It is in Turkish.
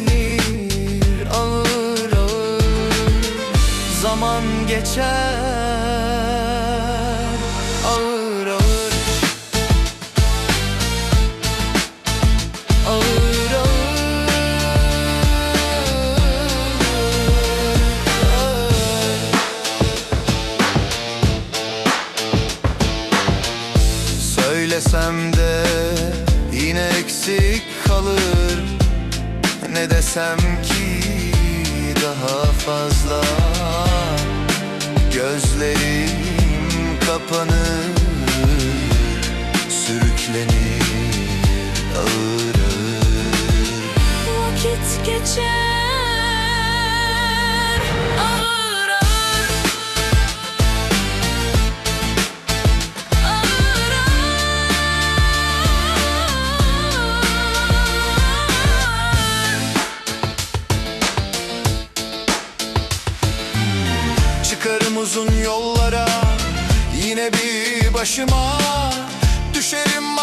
Sürüklenir ağır ağır. Zaman geçer ağır ağır. Ağır ağır. Söylesem de yine eksik kalır Ne desem ki daha fazla. Gözlerim kapanır Sürüklenir ağır ağır Vakit geçer Çıkarım uzun yollara. Yine bir başıma Düşerim